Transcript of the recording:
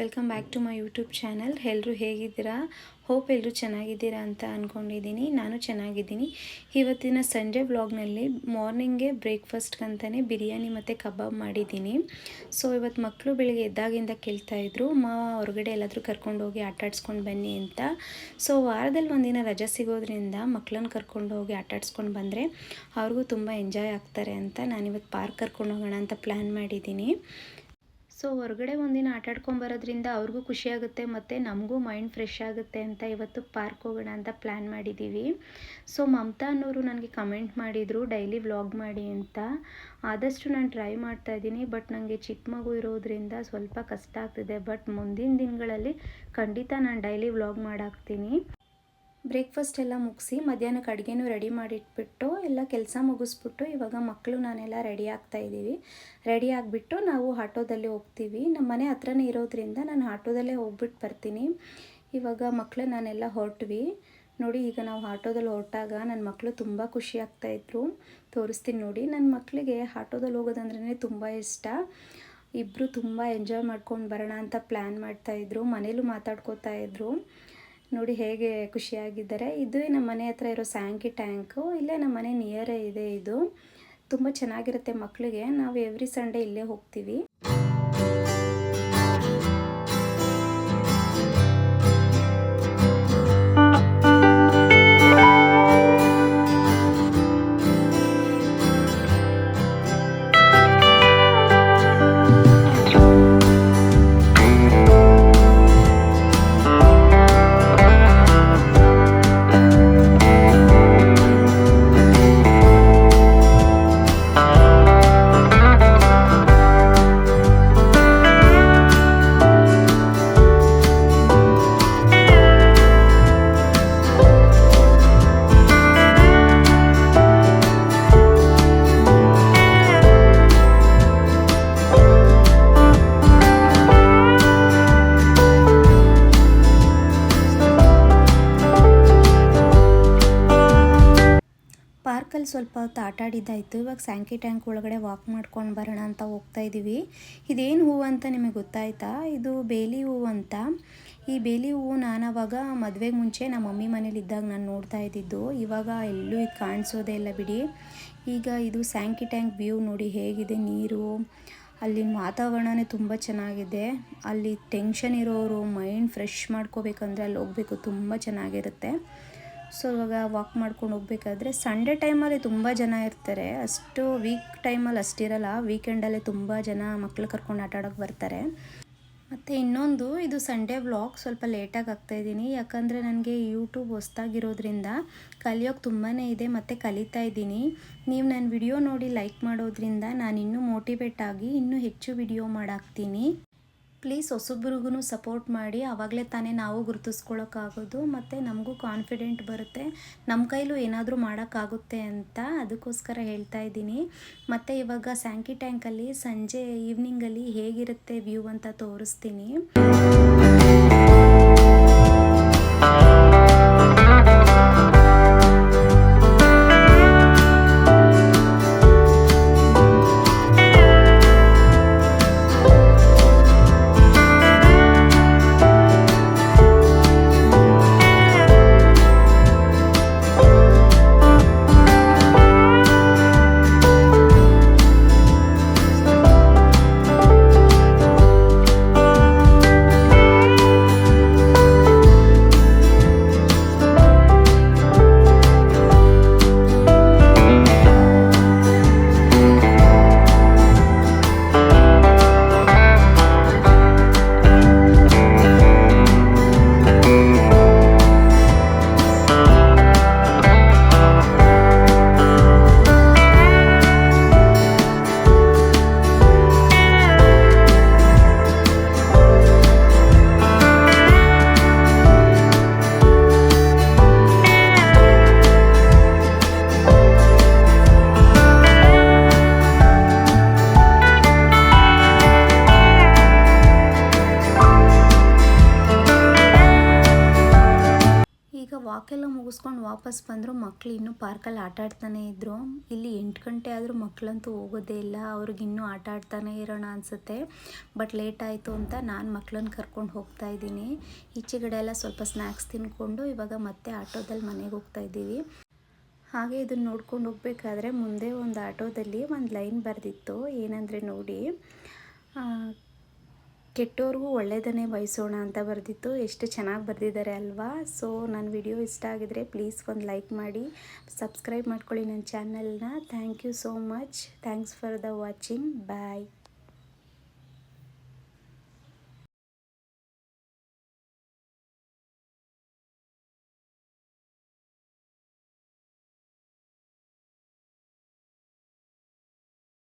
Welcome back to my YouTube channel. ಎಲ್ಲರೂ ಹೇಗಿದ್ದೀರಾ? Hope ಎಲ್ಲರೂ ಚೆನ್ನಾಗಿದ್ದೀರಾ ಅಂತ ಅಂದ್ಕೊಂಡಿದ್ದೀನಿ ನಾನು ಚೆನ್ನಾಗಿದ್ದೀನಿ. ಇವತ್ತಿನ ಸಂಜೆ ವ್ಲಾಗ್ನಲ್ಲಿ ಮಾರ್ನಿಂಗ್ಗೆ ಬ್ರೇಕ್ಫಾಸ್ಟ್ಗಂತಲೇ ಬಿರಿಯಾನಿ ಮತ್ತು ಕಬಾಬ್ ಮಾಡಿದ್ದೀನಿ. ಸೊ ಇವತ್ತು ಮಕ್ಕಳು ಬೆಳಿಗ್ಗೆ ಎದ್ದಾಗಿಂದ ಕೇಳ್ತಾಯಿದ್ರು ಮಾ, ಹೊರಗಡೆ ಎಲ್ಲಾದರೂ ಕರ್ಕೊಂಡು ಹೋಗಿ ಆಟಾಡ್ಸ್ಕೊಂಡು ಬನ್ನಿ ಅಂತ. ಸೊ, ವಾರದಲ್ಲಿ ಒಂದಿನ ರಜೆ ಸಿಗೋದ್ರಿಂದ ಮಕ್ಕಳನ್ನ ಕರ್ಕೊಂಡು ಹೋಗಿ ಆಟಾಡ್ಸ್ಕೊಂಡು ಬಂದರೆ ಅವ್ರಿಗೂ ತುಂಬ ಎಂಜಾಯ್ ಆಗ್ತಾರೆ ಅಂತ ನಾನಿವತ್ತು ಪಾರ್ಕ್ ಕರ್ಕೊಂಡು ಹೋಗೋಣ ಅಂತ ಪ್ಲ್ಯಾನ್ ಮಾಡಿದ್ದೀನಿ. ಸೊ ಹೊರಗಡೆ ಒಂದಿನ ಆಟಾಡ್ಕೊಂಬರೋದ್ರಿಂದ ಅವ್ರಿಗೂ ಖುಷಿಯಾಗುತ್ತೆ ಮತ್ತು ನಮಗೂ ಮೈಂಡ್ ಫ್ರೆಶ್ ಆಗುತ್ತೆ ಅಂತ ಇವತ್ತು ಪಾರ್ಕ್ ಹೋಗೋಣ ಅಂತ ಪ್ಲ್ಯಾನ್ ಮಾಡಿದ್ದೀವಿ. ಸೊ ಮಮತಾ ಅನ್ನೋರು ನನಗೆ ಕಮೆಂಟ್ ಮಾಡಿದರು, ಡೈಲಿ ವ್ಲಾಗ್ ಮಾಡಿ ಅಂತ. ಆದಷ್ಟು ನಾನು ಟ್ರೈ ಮಾಡ್ತಾ ಇದ್ದೀನಿ, ಬಟ್ ನನಗೆ ಚಿಕ್ಕ ಮಗು ಇರೋದ್ರಿಂದ ಸ್ವಲ್ಪ ಕಷ್ಟ ಆಗ್ತಿದೆ. ಬಟ್ ಮುಂದಿನ ದಿನಗಳಲ್ಲಿ ಖಂಡಿತ ನಾನು ಡೈಲಿ ವ್ಲಾಗ್ ಮಾಡಾಕ್ತೀನಿ. ಬ್ರೇಕ್ಫಾಸ್ಟ್ ಎಲ್ಲ ಮುಗಿಸಿ ಮಧ್ಯಾಹ್ನಕ್ಕೆ ಅಡುಗೆನೂ ರೆಡಿ ಮಾಡಿಟ್ಬಿಟ್ಟು ಎಲ್ಲ ಕೆಲಸ ಮುಗಿಸ್ಬಿಟ್ಟು ಇವಾಗ ಮಕ್ಕಳು ನಾನೆಲ್ಲ ರೆಡಿ ಆಗ್ತಾ ಇದ್ದೀವಿ. ರೆಡಿ ಆಗಿಬಿಟ್ಟು ನಾವು ಆಟೋದಲ್ಲಿ ಹೋಗ್ತೀವಿ. ನಮ್ಮ ಮನೆ ಹತ್ರನೇ ಇರೋದ್ರಿಂದ ನಾನು ಆಟೋದಲ್ಲೇ ಹೋಗ್ಬಿಟ್ಟು ಬರ್ತೀನಿ. ಇವಾಗ ಮಕ್ಕಳು ನಾನೆಲ್ಲ ಹೊರಟ್ವಿ. ನೋಡಿ, ಈಗ ನಾವು ಆಟೋದಲ್ಲಿ ಹೊರಟಾಗ ನನ್ನ ಮಕ್ಕಳು ತುಂಬ ಖುಷಿ ಆಗ್ತಾಯಿದ್ರು ತೋರಿಸ್ತೀನಿ ನೋಡಿ ನನ್ನ ಮಕ್ಕಳಿಗೆ ಆಟೋದಲ್ಲಿ ಹೋಗೋದಂದ್ರೇ ತುಂಬ ಇಷ್ಟ. ಇಬ್ಬರು ತುಂಬ ಎಂಜಾಯ್ ಮಾಡ್ಕೊಂಡು ಬರೋಣ ಅಂತ ಪ್ಲ್ಯಾನ್ ಮಾಡ್ತಾಯಿದ್ರು ಮನೇಲೂ ಮಾತಾಡ್ಕೋತಾ ಇದ್ರು. ನೋಡಿ ಹೇಗೆ ಖುಷಿಯಾಗಿದ್ದಾರೆ. ಇದು ನಮ್ಮ ಮನೆ ಹತ್ರ ಇರೋ ಸ್ಯಾಂಕಿ ಟ್ಯಾಂಕು, ಇಲ್ಲೇ ನಮ್ಮ ಮನೆ ನಿಯರೇ ಇದೆ ಇದು. ತುಂಬ ಚೆನ್ನಾಗಿರುತ್ತೆ ಮಕ್ಕಳಿಗೆ ನಾವು ಎವ್ರಿ ಸಂಡೇ ಇಲ್ಲೇ ಹೋಗ್ತೀವಿ. ಪಾರ್ಕಲ್ಲಿ ಸ್ವಲ್ಪ ಹೊತ್ತು ಆಟ ಆಡಿದ್ದಾಯಿತು. ಇವಾಗ ಸ್ಯಾಂಕಿ ಟ್ಯಾಂಕ್ ಒಳಗಡೆ ವಾಕ್ ಮಾಡ್ಕೊಂಡು ಬರೋಣ ಅಂತ ಹೋಗ್ತಾ ಇದ್ದೀವಿ ಇದೇನು ಹೂವು ಅಂತ ನಿಮಗೆ ಗೊತ್ತಾಯ್ತಾ? ಇದು ಬೇಲಿ ಹೂವು ಅಂತ. ಈ ಬೇಲಿ ಹೂವು ನಾನು ಅವಾಗ ಮದುವೆಗೆ ಮುಂಚೆ ನಮ್ಮ ಮಮ್ಮಿ ಮನೇಲಿ ಇದ್ದಾಗ ನಾನು ನೋಡ್ತಾ ಇದ್ದಿದ್ದು. ಇವಾಗ ಎಲ್ಲೂ ಇದು ಕಾಣಿಸೋದೇ ಇಲ್ಲ ಬಿಡಿ. ಈಗ ಇದು ಸ್ಯಾಂಕಿ ಟ್ಯಾಂಕ್ ವ್ಯೂ ನೋಡಿ ಹೇಗಿದೆ ನೀರು. ಅಲ್ಲಿನ ವಾತಾವರಣವೇ ತುಂಬ ಚೆನ್ನಾಗಿದೆ. ಅಲ್ಲಿ ಟೆನ್ಷನ್ ಇರೋರು ಮೈಂಡ್ ಫ್ರೆಶ್ ಮಾಡ್ಕೋಬೇಕಂದ್ರೆ ಅಲ್ಲಿ ಹೋಗಬೇಕು. ತುಂಬ ಚೆನ್ನಾಗಿರುತ್ತೆ. ಸೊ ಇವಾಗ ವಾಕ್ ಮಾಡ್ಕೊಂಡು ಹೋಗ್ಬೇಕಾದ್ರೆ ಸಂಡೇ ಟೈಮಲ್ಲಿ ತುಂಬ ಜನ ಇರ್ತಾರೆ. ಅಷ್ಟು ವೀಕ್ ಟೈಮಲ್ಲಿ ಅಷ್ಟಿರಲ್ಲ. ವೀಕೆಂಡಲ್ಲೇ ತುಂಬ ಜನ ಮಕ್ಳು ಕರ್ಕೊಂಡು ಆಟ ಆಡೋಕ್ಕೆ ಬರ್ತಾರೆ. ಮತ್ತು ಇನ್ನೊಂದು, ಇದು ಸಂಡೇ ವ್ಲಾಗ್ ಸ್ವಲ್ಪ ಲೇಟಾಗಿ ಆಗ್ತಾಯಿದ್ದೀನಿ ಯಾಕಂದರೆ ನನಗೆ ಯೂಟ್ಯೂಬ್ ಹೊಸ್ದಾಗಿರೋದ್ರಿಂದ ಕಲಿಯೋಕ್ಕೆ ತುಂಬಾ ಇದೆ, ಮತ್ತು ಕಲಿತಾ ಇದ್ದೀನಿ. ನೀವು ನನ್ನ ವಿಡಿಯೋ ನೋಡಿ ಲೈಕ್ ಮಾಡೋದ್ರಿಂದ ನಾನು ಇನ್ನೂ ಮೋಟಿವೇಟ್ ಆಗಿ ಇನ್ನೂ ಹೆಚ್ಚು ವಿಡಿಯೋ ಮಾಡಾಕ್ತೀನಿ. ಪ್ಲೀಸ್ ಹೊಸಬ್ರಿಗೂ ಸಪೋರ್ಟ್ ಮಾಡಿ. ಆವಾಗಲೇ ತಾನೇ ನಾವು ಗುರುತಿಸ್ಕೊಳ್ಳೋಕ್ಕಾಗೋದು ಮತ್ತು ನಮಗೂ ಕಾನ್ಫಿಡೆಂಟ್ ಬರುತ್ತೆ. ನಮ್ಮ ಕೈಲೂ ಏನಾದರೂ ಮಾಡೋಕ್ಕಾಗುತ್ತೆ ಅಂತ ಅದಕ್ಕೋಸ್ಕರ ಹೇಳ್ತಾ ಇದ್ದೀನಿ. ಮತ್ತು ಇವಾಗ ಸ್ಯಾಂಕಿ ಟ್ಯಾಂಕಲ್ಲಿ ಸಂಜೆ ಈವ್ನಿಂಗಲ್ಲಿ ಹೇಗಿರುತ್ತೆ ವ್ಯೂ ಅಂತ ತೋರಿಸ್ತೀನಿ. ವಾಪಸ್ ಬಂದರು ಮಕ್ಕಳು ಇನ್ನೂ ಪಾರ್ಕಲ್ಲಿ ಆಟ ಆಡ್ತಾನೆ ಇದ್ದರು ಇಲ್ಲಿ ಎಂಟು ಗಂಟೆ ಆದರೂ ಮಕ್ಕಳಂತೂ ಹೋಗೋದೇ ಇಲ್ಲ. ಅವ್ರಿಗೆ ಇನ್ನೂ ಆಟ ಆಡ್ತಾನೆ ಇರೋಣ ಅನಿಸುತ್ತೆ. ಬಟ್ ಲೇಟ್ ಆಯಿತು ಅಂತ ನಾನು ಮಕ್ಕಳನ್ನ ಕರ್ಕೊಂಡು ಹೋಗ್ತಾ ಇದ್ದೀನಿ. ಈಚೆಗಡೆ ಎಲ್ಲ ಸ್ವಲ್ಪ ಸ್ನ್ಯಾಕ್ಸ್ ತಿನ್ಕೊಂಡು ಇವಾಗ ಮತ್ತೆ ಆಟೋದಲ್ಲಿ ಮನೆಗೆ ಹೋಗ್ತಾ ಇದ್ದೀವಿ. ಹಾಗೆ ಇದನ್ನು ನೋಡ್ಕೊಂಡು ಹೋಗ್ಬೇಕಾದ್ರೆ ಮುಂದೆ ಒಂದು ಆಟೋದಲ್ಲಿ ಒಂದು ಲೈನ್ ಬರೆದಿತ್ತು. ಏನಂದರೆ ನೋಡಿ ಕೆಟ್ಟೋರ್ಗೂ ಒಳ್ಳೆಯದನ್ನೇ ಬಯಸೋಣ ಅಂತ ಬರೆದಿತ್ತು. ಎಷ್ಟು ಚೆನ್ನಾಗಿ ಬರೆದಿದ್ದಾರೆ ಅಲ್ವಾ? ಸೊ ನನ್ನ ವಿಡಿಯೋ ಇಷ್ಟ ಆಗಿದರೆ ಪ್ಲೀಸ್ ಒಂದು ಲೈಕ್ ಮಾಡಿ. ಸಬ್ಸ್ಕ್ರೈಬ್ ಮಾಡ್ಕೊಳ್ಳಿ ನನ್ನ ಚಾನಲ್ನ thank you so much thanks for the watching bye